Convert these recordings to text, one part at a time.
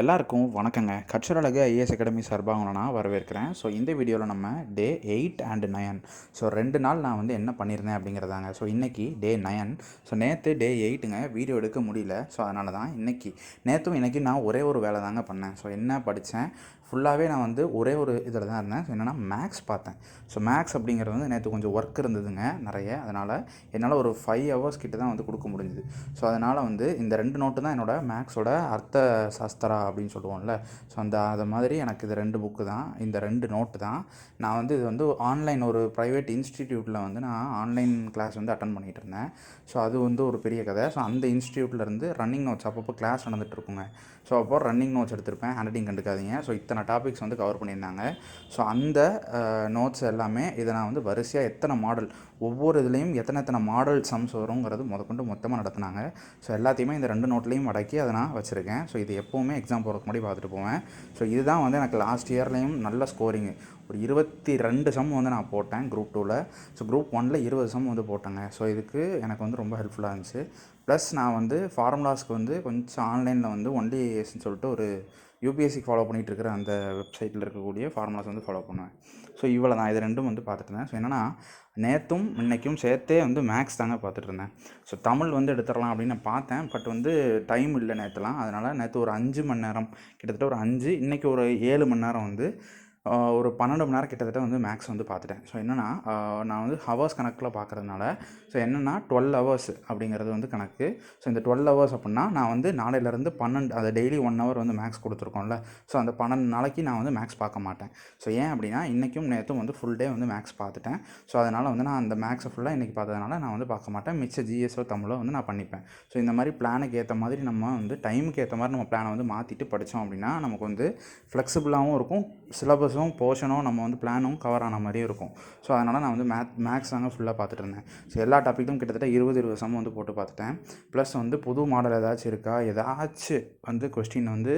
எல்லாருக்கும் வணக்கங்க. கற்றலகு IAS academy சார்பாக உங்களை நான் வரவேற்கிறேன். ஸோ இந்த வீடியோவில் நம்ம day eight and nine so ரெண்டு நாள் நான் வந்து என்ன பண்ணியிருந்தேன் அப்படிங்கிறதாங்க. ஸோ இன்றைக்கி டே நயன் ஸோ நேற்று டே எயிட்டுங்க. வீடியோ எடுக்க முடியல. ஸோ அதனால தான் இன்றைக்கி நேற்றும் இன்றைக்கி நான் ஒரே ஒரு வேலை தாங்க பண்ணேன். ஸோ என்ன படித்தேன் ஃபுல்லாகவே நான் வந்து ஒரே ஒரு இதில் தான் இருந்தேன். ஸோ என்னென்னா மேக்ஸ் பார்த்தேன். ஸோ மேக்ஸ் அப்படிங்கிறது வந்து நேற்று கொஞ்சம் ஒர்க் இருந்ததுங்க நிறைய. அதனால் என்னால் ஒரு ஃபைவ் ஹவர்ஸ் கிட்ட தான் வந்து கொடுக்க முடிஞ்சுது. ஸோ அதனால் வந்து இந்த ரெண்டு நோட்டு தான் என்னோடய மேக்ஸோட அர்த்த சாஸ்திரா அப்படின்னு சொல்லுவோம்ல. ஸோ அந்த அது மாதிரி எனக்கு இது ரெண்டு புக்கு தான். இந்த ரெண்டு நோட்டு தான். நான் வந்து இது வந்து ஆன்லைன் ஒரு ப்ரைவேட் இன்ஸ்டிடியூட்டில் வந்து நான் ஆன்லைன் கிளாஸ் வந்து அட்டன் பண்ணிகிட்டு இருந்தேன். ஸோ அது வந்து ஒரு பெரிய கதை. ஸோ அந்த இன்ஸ்டியூட்டில் இருந்து ரன்னிங் நோட்ஸ் அப்பப்போ கிளாஸ் நடந்துட்டுருக்குங்க ஸோ அப்போ ரன்னிங் நோட்ஸ் எடுத்திருப்பேன். ஹேண்டிங் கண்டுக்காதீங்க. ஸோ இத்தனை டாபிக்ஸ் வந்து கவர் பண்ணியிருந்தாங்க. ஸோ அந்த நோட்ஸ் எல்லாமே இதை நான் வந்து வரிசையாக எத்தனை மாடல் ஒவ்வொரு இதுலேயும் எத்தனை எத்தனை மாடல் சம்ஸ் வருங்கிறது முதற்கொண்டு மொத்தமாக நடத்துனாங்க. ஸோ எல்லாத்தையுமே இந்த ரெண்டு நோட்லேயும் அடக்கி அதை நான் வச்சுருக்கேன். ஸோ இது எப்போவுமே எக்ஸாம் போகிறதுக்கு முன்னாடி பார்த்துட்டு போவேன். ஸோ இதுதான் வந்து எனக்கு லாஸ்ட் இயர்லேயும் நல்ல ஸ்கோரிங்கு ஒரு இருபத்தி ரெண்டு சம் வந்து நான் போட்டேன் குரூப் டூவில் ஸோ குரூப் ஒனில் இருபது சம் வந்து போட்டேங்க. ஸோ இதுக்கு எனக்கு வந்து ரொம்ப ஹெல்ப்ஃபுல்லாக இருந்துச்சு. ப்ளஸ் நான் வந்து ஃபார்முலாஸ்க்கு வந்து கொஞ்சம் ஆன்லைனில் வந்து ஒன்லி ஏஸ்ன்னு சொல்லிட்டு ஒரு யூபிஎஸ்சிக்கு ஃபாலோ பண்ணிகிட்டு இருக்கிற அந்த வெப்சைட்டில் இருக்கக்கூடிய ஃபார்முலாஸ் வந்து ஃபாலோ பண்ணுவேன். ஸோ இவ்வளோ தான். இது ரெண்டும் வந்து பார்த்துட்டுருந்தேன் ஸோ என்னென்னா நேற்றும் இன்றைக்கும் சேர்த்தே வந்து மேக்ஸ் தாங்க பார்த்துட்டு இருந்தேன். ஸோ தமிழ் வந்து எடுத்துடலாம் அப்படின்னு நான் பார்த்தேன். பட் வந்து டைம் இல்லை நேற்றுலாம் அதனால் நேற்று ஒரு அஞ்சு மணி நேரம் கிட்டத்தட்ட ஒரு அஞ்சு இன்றைக்கி ஒரு ஏழு மணி நேரம் வந்து ஒரு பன்னெண்டு மணி நேரம் கிட்டத்தட்ட வந்து மேக்ஸ் வந்து பார்த்துட்டேன். ஸோ என்னென்னா நான் வந்து ஹவர்ஸ் கணக்கில் பார்க்குறதுனால ஸோ என்னென்னா டுவெல் ஹவர்ஸ் அப்படிங்கிறது வந்து கணக்கு. ஸோ இந்த டுவெல் ஹவர்ஸ் அப்படின்னா நான் வந்து நாளையிலேருந்து பன்னெண்டு அதை டெய்லி ஒன் ஹவர் வந்து மேக்ஸ் கொடுத்துருக்கோம்ல. ஸோ அந்த பன்னெண்டு நாளைக்கு நான் வந்து மேக்ஸ் பார்க்க மாட்டேன். ஸோ ஏன் அப்படின்னா இன்றைக்கும் நேற்றும் வந்து ஃபுல் டே வந்து மேக்ஸ் பார்த்துட்டேன். ஸோ அதனால் வந்து நான் அந்த மேக்ஸை ஃபுல்லாக இன்றைக்கி பார்த்ததுனால நான் வந்து பார்க்க மாட்டேன். மிச்ச ஜிஎஸ்ஓ தமிழோ வந்து நான் பண்ணிப்பேன். ஸோ இந்த மாதிரி பிளானுக்கு ஏற்ற மாதிரி நம்ம வந்து டைமுக்கு ஏற்ற மாதிரி நம்ம பிளானை வந்து மாற்றிட்டு படித்தோம் அப்படின்னா நமக்கு வந்து ஃப்ளெக்சிபிளாகவும் இருக்கும். சிலபஸ் சிலபஸும் போர்ஷனும் நம்ம வந்து பிளானும் கவர் ஆன மாதிரியும் இருக்கும். ஸோ அதனால் நான் வந்து மேத் மேக்ஸ் தாங்க ஃபுல்லாக பார்த்துட்டு இருந்தேன் ஸோ எல்லா டாப்பிக்கும் கிட்டத்தட்ட இருபது இருபது சம் வந்து போட்டு பார்த்துட்டேன். ப்ளஸ் வந்து புது மாடல் ஏதாச்சும் இருக்கா? ஏதாச்சும் வந்து கொஸ்டின் வந்து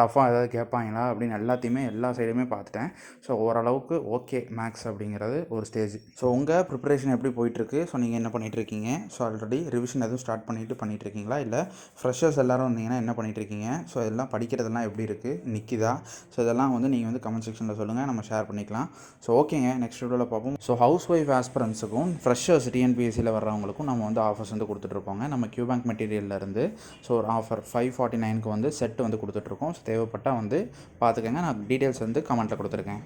டஃப்பாக ஏதாவது கேட்பாங்களா? அப்படின்னு எல்லாத்தையுமே எல்லா சைடுமே பார்த்துட்டேன். ஸோ ஓரளவுக்கு ஓகே மேக்ஸ் அப்படிங்கிறது ஒரு ஸ்டேஜ் ஸோ உங்கள் ப்ரிப்பரேஷன் எப்படி போயிட்டுருக்கு? ஸோ நீங்கள் என்ன பண்ணிகிட்ருக்கீங்க ஸோ ஆல்ரெடி ரிவிஷன் எதுவும் ஸ்டார்ட் பண்ணிட்டு பண்ணிகிட்ருக்கீங்களா இல்லை ஃப்ரெஷர்ஸ் எல்லோரும் வந்தீங்கன்னா என்ன பண்ணிகிட்ருக்கீங்க ஸோ இதெல்லாம் படிக்கிறதெல்லாம் எப்படி இருக்குது நிற்கிதா ஸோ இதெல்லாம் வந்து நீங்கள் வந்து கமெண்ட்ஸ் செக்ஷனில் சொல்லுங்கள் நம்ம ஷேர் பண்ணிக்கலாம். ஸோ ஓகேங்க நெக்ஸ்ட் வீடியோவில் பார்ப்போம். ஸோ ஹவுஸ் ஒய்ஃப் ஆஸ்பரன்ஸுக்கும் ஃப்ரெஷர்ஸ் டிஎன்பிஎஸ்சியில் வர்றவங்களுக்கும் நம்ம வந்து ஆஃபர்ஸ் வந்து கொடுத்துட்ருப்போங்க நம்ம கியூ பேங்க் மெட்டீரியல்லேருந்து ஸோ ஒரு ஆஃபர் ஃபைவ் ஃபார்ட்டி நைனுக்கு வந்து செட் வந்து கொடுத்துட்ருக்கோம். ஸோ தேவைப்பட்டால் வந்து பார்த்துக்கோங்க. நான் டீட்டெயில்ஸ் வந்து கமெண்ட்டில் கொடுத்துருக்கேன்.